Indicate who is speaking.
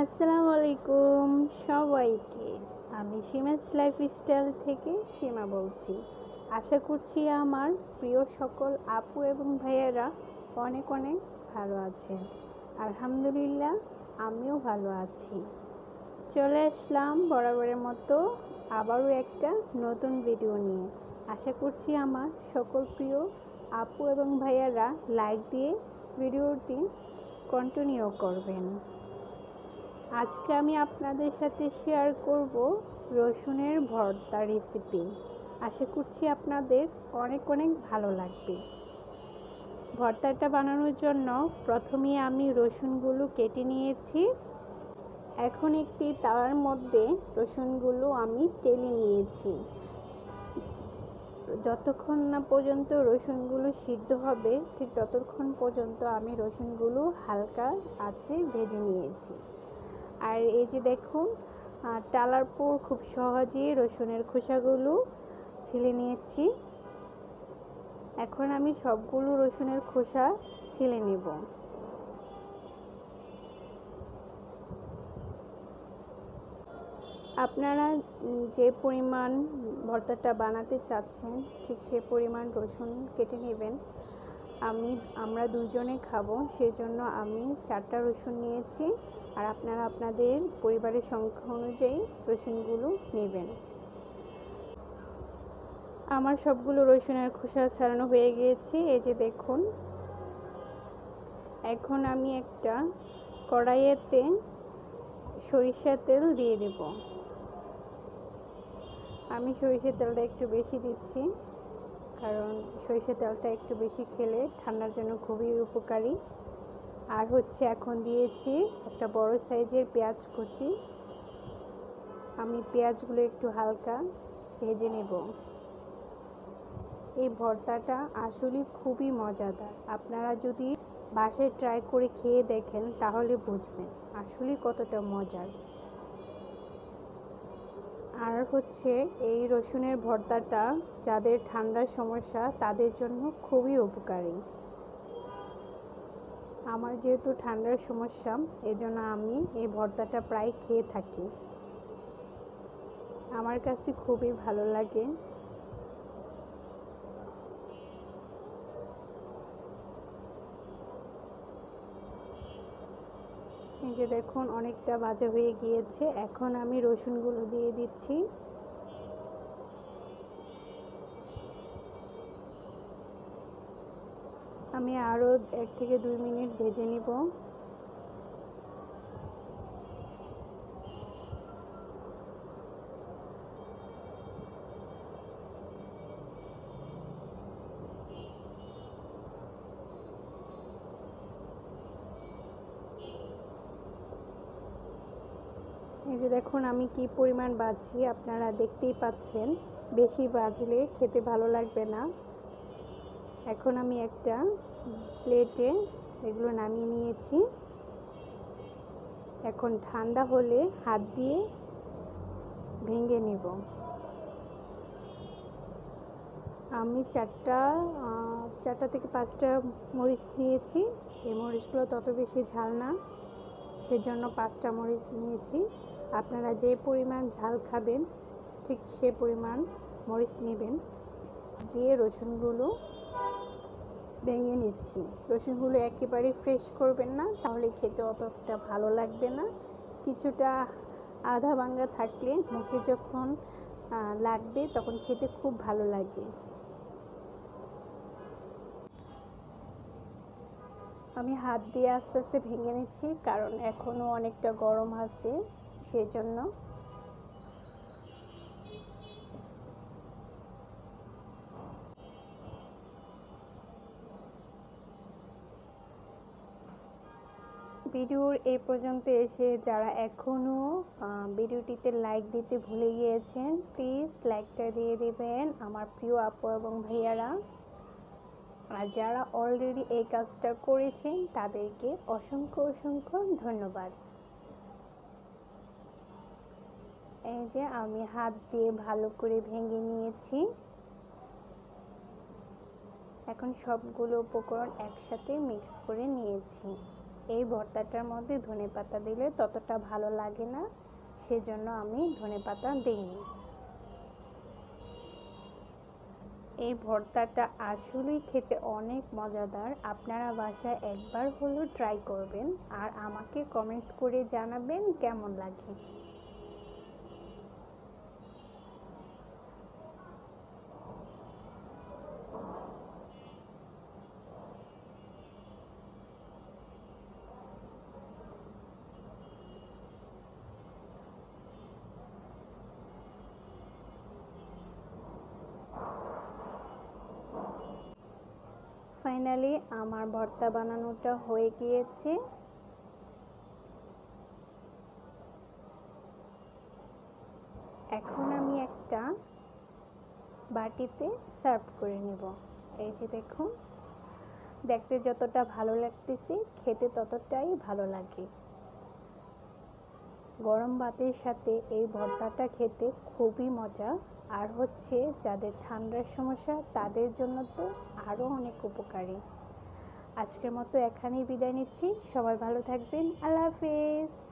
Speaker 1: আসসালামু আলাইকুম সবাইকে। আমি সীমাস লাইফস্টাইল থেকে সীমা বলছি। আশা করছি আমার প্রিয় সকল আপু এবং ভাইয়েরা অনেক অনেক ভালো আছে আলহামদুলিল্লাহ, আমিও ভালো আছি। চলে আসলাম বরাবরের মতো আবারও একটা নতুন ভিডিও নিয়ে। আশা করছি আমার সকল প্রিয় আপু এবং ভাইয়ারা লাইক দিয়ে ভিডিওটি কন্টিনিউ করবেন। আজকে আমি আপনাদের সাথে শেয়ার করব রসুনের ভর্তা রেসিপি আশা করছি আপনাদের অনেক অনেক ভালো লাগবে। ভর্তাটা বানানোর জন্য প্রথমে আমি রসুনগুলো কেটে নিয়েছি। এখন একটি তাওয়ার মধ্যে রসুনগুলো আমি টেলে নিয়েছি। যতক্ষণ না পর্যন্ত রসুনগুলো সিদ্ধ হবে, ঠিক ততক্ষণ পর্যন্ত আমি রসুনগুলো হালকা আছে ভেজে নিয়েছি। আর এই যে দেখুন টালার পর খুব সহজেই রসুনের খোসাগুলো ছিলে নিয়েছি। এখন আমি সবগুলো রসুনের খোসা ছিলে নেব। আপনারা যে পরিমাণ ভর্তাটা বানাতে চাচ্ছেন, ঠিক সে পরিমাণ রসুন কেটে নেবেন। আমি, আমরা দুজনে খাব, সেজন্য আমি চারটা রসুন নিয়েছি। আর আপনারা আপনাদের পরিবারের সংখ্যা অনুযায়ী রসুনগুলো নেবেন। আমার সবগুলো রসুনের খোসা ছাড়ানো হয়ে গিয়েছে। এই যে দেখুন, এখন আমি একটা কড়াইয়েতে সরিষার তেল দিয়ে দেব। আমি সরিষার তেলটা একটু বেশি দিচ্ছি, কারণ সরিষার তেলটা একটু বেশি খেলে ঠান্ডার জন্য খুবই উপকারী। আর হচ্ছে এখন দিয়েছি একটা বড় সাইজের পেঁয়াজ কুচি। আমি পেঁয়াজগুলো একটু হালকা ভেজে নেব। এই ভর্তাটা আসলে খুবই মজাদার। আপনারা যদি বাসায় ট্রাই করে খেয়ে দেখেন, তাহলে বুঝবেন আসলে কতটা মজার। আর হচ্ছে এই রসুনের ভর্তাটা যাদের ঠান্ডার সমস্যা, তাদের জন্য খুবই উপকারী। আমার যেহেতু ঠান্ডার সমস্যা, এজন্য আমি এই ভর্তাটা প্রায় খেয়ে থাকি। আমার কাছে খুবই ভালো লাগে। এই যে দেখুন, অনেকটা ভাজা হয়ে গিয়েছে। এখন আমি রসুনগুলো দিয়ে দিচ্ছি। আমি আরও এক থেকে দুই মিনিট ভেজে নিব। এই যে দেখুন, আমি কি পরিমাণ বাজছি, আপনারা দেখতেই পাচ্ছেন। বেশি বাজলে খেতে ভালো লাগবে না। এখন আমি একটা প্লেটে এগুলো নামিয়ে নিয়েছি। এখন ঠান্ডা হলে হাত দিয়ে ভেঙে নেব। আমি চারটা চারটা থেকে পাঁচটা মরিচ নিয়েছি। এই মরিচগুলো তত বেশি ঝাল না, সেজন্য পাঁচটা মরিচ নিয়েছি। আপনারা যে পরিমাণ ঝাল খাবেন, ঠিক সে পরিমাণ মরিচ নেবেন। দিয়ে রসুনগুলো ভেঙে নিচ্ছি। রসুনগুলো একেবারে ফ্রেশ করবেন না, তাহলে খেতে অতটা ভালো লাগবে না। কিছুটা আধা ভাঙ্গা থাকলে মুখে যখন লাগবে তখন খেতে খুব ভালো লাগে। আমি হাত দিয়ে আস্তে আস্তে ভেঙে নিচ্ছি, কারণ এখনও অনেকটা গরম আছে সেই ভিডিওর এই পর্যন্ত এসে যারা এখনও ভিডিওটিতে লাইক দিতে ভুলে গিয়েছেন প্লিজ লাইকটা দিয়ে দেবেন আমার প্রিয় আপু এবং ভাইয়ারা। আর যারা অলরেডি এই কাজটা করেছেন, তাদেরকে অসংখ্য অসংখ্য ধন্যবাদ। এই যে আমি হাত দিয়ে ভালো করে ভেঙে নিয়েছি। এখন সবগুলো উপকরণ একসাথে মিক্স করে নিয়েছি। এই ভর্তাটার মধ্যে ধনে পাতা দিলে ততটা ভালো লাগে না, সেজন্য আমি ধনে পাতা দিইনি। এই ভর্তাটা আসলেই খেতে অনেক মজাদার। আপনারা বাসায় একবার হলেও ট্রাই করবেন। আর আমাকে কমেন্টস করে জানাবেন কেমন লাগে। ফাইনালি আমার ভর্তা বানানোটা হয়ে গিয়েছে। এখন আমি একটা বাটিতে সার্ভ করে নেব। এই যে দেখুন, দেখতে যতটা ভালো লাগতেছে, খেতে ততটাই ভালো লাগে। গরম ভাতের সাথে এই ভর্তাটা খেতে খুবই মজা। আর হচ্ছে যাদের ঠান্ডার সমস্যা, তাদের জন্য তো আরও অনেক উপকারী। আজকের মতো এখানেই বিদায় নিচ্ছি। সবাই ভালো থাকবেন। আল্লাহ হাফেজ।